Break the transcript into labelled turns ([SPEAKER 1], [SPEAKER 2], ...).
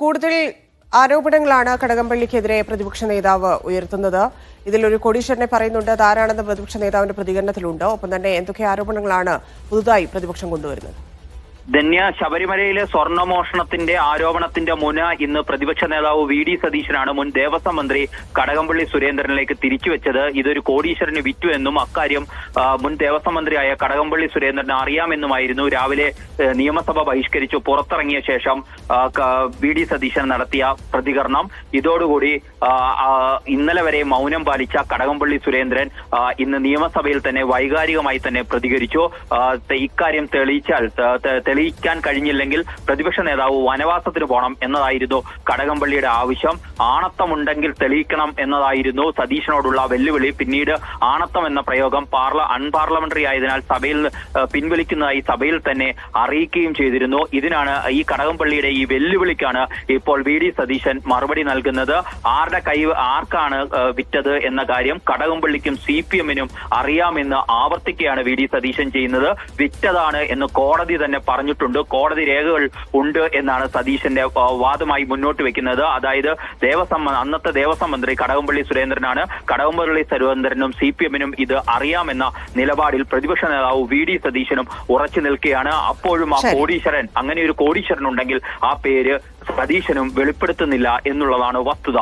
[SPEAKER 1] കൂടുതൽ ആരോപണങ്ങളാണ് കടകംപള്ളിക്കെതിരെ പ്രതിപക്ഷ നേതാവ് ഉയർത്തുന്നത്. ഇതിൽ ഒരു കോടീശ്വരനെ പറയുന്നുണ്ട്. അതാരാണെന്ന് പ്രതിപക്ഷ നേതാവിന്റെ പ്രതികരണത്തിലുണ്ട്. ഒപ്പം തന്നെ എന്തൊക്കെ ആരോപണങ്ങളാണ് പുതുതായി പ്രതിപക്ഷം കൊണ്ടുവരുന്നത്?
[SPEAKER 2] ധന്യ ശബരിമലയിലെ സ്വർണമോഷണത്തിന്റെ ആരോപണത്തിന്റെ മുന ഇന്ന് പ്രതിപക്ഷ നേതാവ് വി ഡി സതീശനാണ് മുൻ ദേവസ്വം മന്ത്രി കടകംപള്ളി സുരേന്ദ്രനിലേക്ക് തിരിച്ചുവെച്ചത്. ഇതൊരു കോടീശ്വരന് വിറ്റു എന്നും അക്കാര്യം മുൻ ദേവസ്വം മന്ത്രിയായ കടകംപള്ളി സുരേന്ദ്രന് അറിയാമെന്നുമായിരുന്നു രാവിലെ നിയമസഭ ബഹിഷ്കരിച്ചു. പുറത്തിറങ്ങിയ ശേഷം വി ഡി സതീശൻ നടത്തിയ പ്രതികരണം. ഇതോടുകൂടി ഇന്നലെ വരെ മൗനം പാലിച്ച കടകംപള്ളി സുരേന്ദ്രൻ ഇന്ന് നിയമസഭയിൽ തന്നെ വൈകാരികമായി തന്നെ പ്രതികരിച്ചു. ഇക്കാര്യം തെളിയിച്ചാൽ തെളിയിക്കാൻ കഴിഞ്ഞില്ലെങ്കിൽ പ്രതിപക്ഷ നേതാവ് വനവാസത്തിന് പോകണം എന്നതായിരുന്നു കടകംപള്ളിയുടെ ആവശ്യം. ആണത്തമുണ്ടെങ്കിൽ തെളിയിക്കണം എന്നതായിരുന്നു സതീശനോടുള്ള വെല്ലുവിളി. പിന്നീട് ആണത്തം എന്ന പ്രയോഗം പാർല അൺപാർലമെന്ററി ആയതിനാൽ സഭയിൽ പിൻവലിക്കുന്നതായി സഭയിൽ തന്നെ അറിയിക്കുകയും ചെയ്തിരുന്നു. ഇതിനാണ് ഈ കടകംപള്ളിയുടെ ഈ വെല്ലുവിളിക്കാണ് ഇപ്പോൾ വി ഡി സതീശൻ മറുപടി നൽകുന്നത്. ആരുടെ കൈ ആർക്കാണ് വിറ്റത് എന്ന കാര്യം കടകംപള്ളിക്കും സി പി എമ്മിനും അറിയാമെന്ന് ആവർത്തിക്കുകയാണ് വി ഡി സതീശൻ ചെയ്യുന്നത്. വിറ്റതാണ് എന്ന് കോടതി തന്നെ പറഞ്ഞിട്ടുണ്ട്. കോടതി രേഖകൾ ഉണ്ട് എന്നാണ് സതീശന്റെ വാദമായി മുന്നോട്ട് വെക്കുന്നത്. അതായത് ദേവസ്വം അന്നത്തെ ദേവസ്വം മന്ത്രി കടകംപള്ളി സുരേന്ദ്രനാണ്. കടകംപള്ളി സുരേന്ദ്രനും സി പി എമ്മിനും ഇത് അറിയാമെന്ന നിലപാടിൽ പ്രതിപക്ഷ നേതാവ് വി ഡി സതീശനും ഉറച്ചു നിൽക്കുകയാണ് അപ്പോഴും ആ. കോടീശ്വരൻ അങ്ങനെ ഒരു കോടീശ്വരൻ ഉണ്ടെങ്കിൽ ആ പേര് സതീശനും വെളിപ്പെടുത്തുന്നില്ല എന്നുള്ളതാണ് വസ്തുത